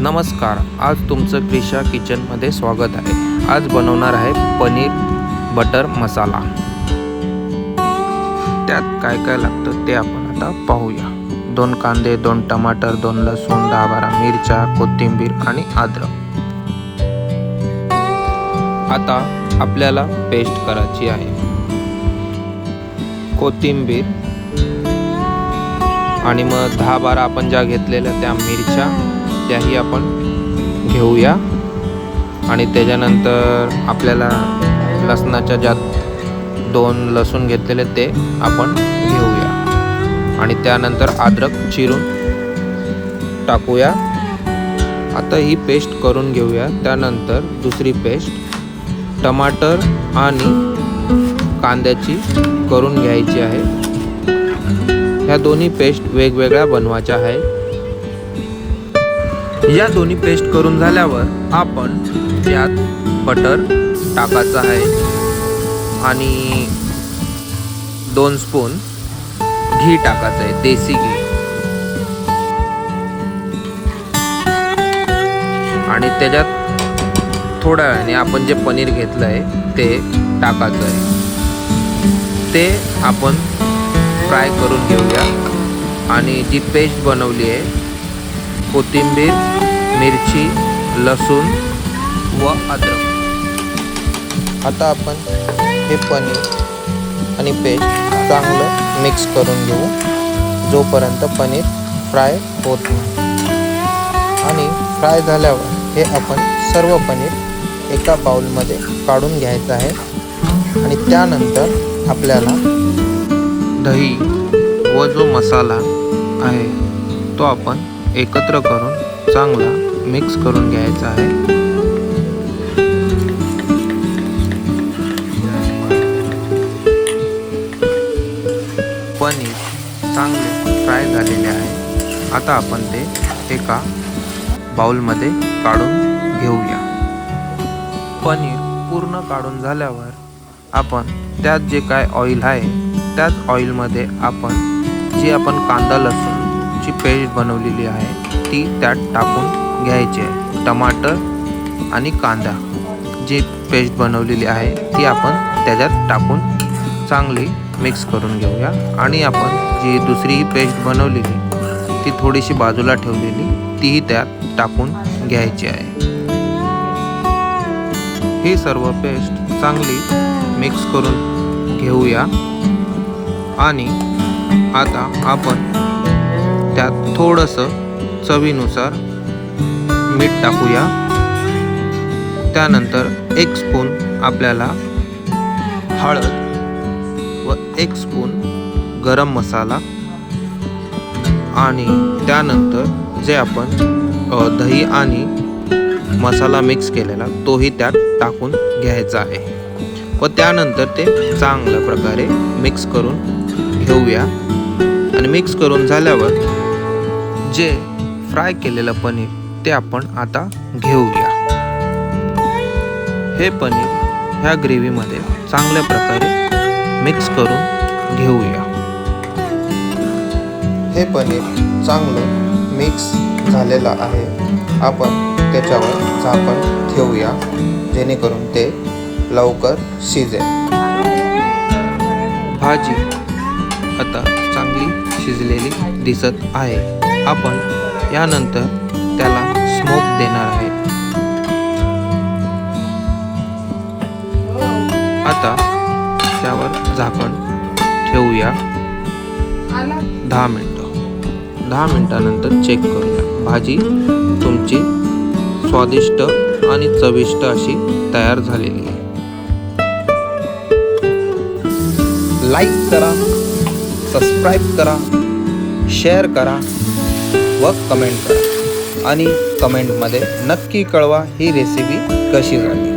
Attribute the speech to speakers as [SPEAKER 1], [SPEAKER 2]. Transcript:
[SPEAKER 1] नमस्कार आज तुमचं क्रिशा किचनमध्ये स्वागत आहे. आज बनवणार आहे पनीर बटर मसाला. त्यात काय काय लागतं ते आपण आता पाहूया. दोन कांदे दोन टमाटर दोन लसूण दहा बारा मिरच्या कोथिंबीर आणि अद्रक. आता आपल्याला पेस्ट करायची आहे. कोथिंबीर आणि मग दहा बारा आपण ज्या घेतलेल्या त्या मिरच्या त्याही आपण घेऊया. आणि त्याच्यानंतर आपल्याला लसणाच्या ज्या दोन लसूण घेतलेले ते आपण घेऊया. आणि त्यानंतर अद्रक चिरून टाकूया. आता ही पेस्ट करून घेऊया. त्यानंतर दुसरी पेस्ट टमाटर आणि कांद्याची करून घ्यायची आहे. ह्या दोन्ही पेस्ट वेगवेगळ्या बनवायच्या आहे. या दोन्ही पेस्ट करून झाल्यावर आपण त्यात बटर टाकायचं आहे. आणि दोन स्पून घी टाकायचं आहे देसी घी. आणि त्याच्यात थोड्या वेळाने आपण जे पनीर घेतलं आहे ते टाकायचं आहे. ते आपण फ्राय करून घेऊया. आणि जी पेस्ट बनवली आहे कोथिंबीर मिरची लसूण व अद्रक. आता आपण हे पनीर आणि पेस्ट चांगलं मिक्स करून घेऊ जोपर्यंत पनीर फ्राय होत नाही. आणि फ्राय झाल्यावर हे आपण सर्व पनीर एका बाउलमध्ये काढून घ्यायचं आहे. आणि त्यानंतर आपल्याला दही व जो मसाला आहे तो आपण एकत्र करून चांगला मिक्स करून घ्यायचा आहे. पनीर चांगले फ्राय झालेले आहे. आता आपण ते एका बाउलमध्ये काढून घेऊया. पनीर पूर्ण काढून झाल्यावर आपण त्यात जे काय ऑइल आहे त्याच ऑइलमध्ये आपण जे आपण कांदा जी पेस्ट बनवलेली आहे ती त्यात टाकून घ्यायची आहे. टमाटर आणि कांदा. जी पेस्ट बनवलेली आहे ती आपण त्याच्यात टाकून चांगली मिक्स करून घेऊया. आणि आपण जी दुसरी पेस्ट बनवलेली ती थोडीशी बाजूला ठेवलेली तीही त्यात टाकून घ्यायची आहे. ही सर्व पेस्ट चांगली मिक्स करून घेऊया. आणि आता आपण त्यात थोडंसं चवीनुसार मीठ टाकूया. त्यानंतर एक स्पून आपल्याला हळद व एक स्पून गरम मसाला आणि त्यानंतर जे आपण दही आणि मसाला मिक्स केलेला तोही त्यात टाकून घ्यायचा आहे. व त्यानंतर ते चांगल्या प्रकारे मिक्स करून घेऊया. आणि मिक्स करून झाल्यावर जे फ्राय केलेलं पनीर ते आपण आता घेऊया. हे पनीर ह्या ग्रेव्हीमध्ये चांगल्या प्रकारे मिक्स करून घेऊया. हे पनीर चांगलं मिक्स झालेलं आहे. आपण त्याच्यावर झाकण ठेवूया जेणेकरून ते लवकर शिजेल. भाजी आता चांगली शिजलेली दिसत आहे. आपण यानंतर त्याला स्मोक देणार आहे आता त्यावर झाकण ठेवूया. दहा मिनटं. दहा मिनटानंतर चेक करूया. भाजी तुमची स्वादिष्ट आणि चविष्ट अशी तयार झालेली आहे. लाईक करा सबस्क्राईब करा शेअर करा. व कमेंट करा. आणि कमेंटमध्ये नक्की कळवा ही रेसिपी कशी झाली.